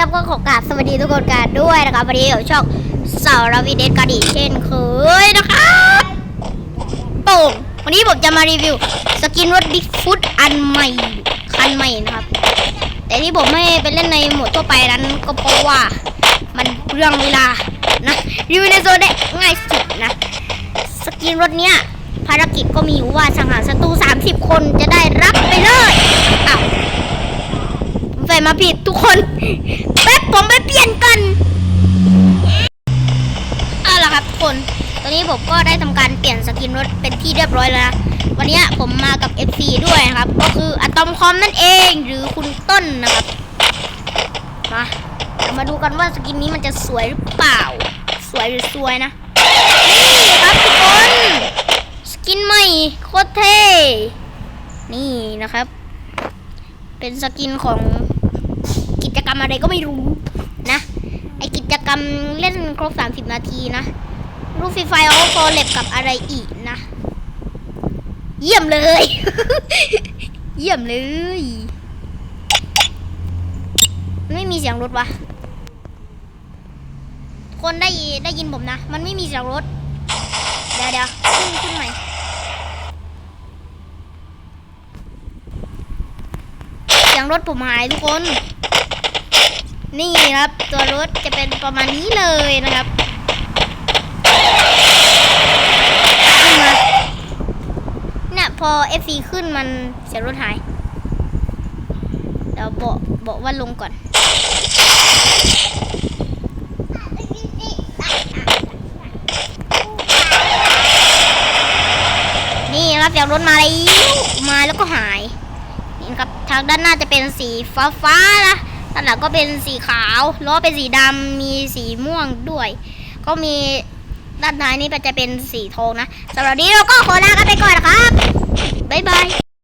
ครับก็ขอกราบสวัสดีทุกคนกันด้วยนะครับวันนี้อยู่ช่องสาวราวีเดสกาดีเช่นเคยนะครับโป่งวันนี้ผมจะมารีวิว สกินรถบิ๊กฟุตอันใหม่คันใหม่นะครับ แต่ที่ผมไม่ไปเล่นในโหมดทั่วไปนั้นก็เพราะว่ามันเปลืองเวลานะรีวิวในโซนได้ง่ายสุดนะ สกินรถเนี้ยภารกิจก็มีว่าสังหารศัตรู30 คนจะได้รับไปเลย ส่มาผิดทุกคนแป๊บผมไปเปลี่ยนกันเอาล่ะครับทุกคน ตอนนี้ผมก็ได้ทำการเปลี่ยนสกินรถเป็นที่เรียบร้อยแล้วนะวันนี้ผมมากับ FC ด้วยนะครับ ก็คืออะตอมคอมนั่นเองหรือคุณต้นนะครับมามาดูกันว่าสกินนี้มันจะสวยหรือเปล่า สวยหรือสวยนะนี่ครับทุกคนสกินใหม่โคตรเท่นี่นะครับ เป็นสกินของ กรรมอะไรก็ไม่รู้นะ ไอกิจกรรมเล่นครบ 30 นาทีนะ รูปฟรีไฟเอาโฟเล็บกับอะไรอีกนะ เยี่ยมเลย เยี่ยมเลย ไม่มีเสียงรถวะ คนได้ได้ยินผมนะ มันไม่มีเสียงรถ เดี๋ยวเดี๋ยวขึ้นขึ้นใหม่เสียงรถผมหายทุกคน นี่ครับตัวรถจะเป็นประมาณนี้เลยนะครับขึ้นมาเนี่ยพอ FC ขึ้นมันเสียรถหาย เดี๋ยวบอกบอกว่าลงก่อน นี่ครับเสียรถมาแล้วมาแล้วก็หาย นี่ครับทางด้านหน้าจะเป็นสีฟ้าฟ้าๆนะ ด้านหลังก็เป็นสีขาวล้อเป็นสีดำมีสีม่วงด้วย ก็มีด้านท้ายนี่จะเป็นสีทองนะสำหรับนนี้เราก็ขอลากันไปก่อนนะครับบ๊ายบาย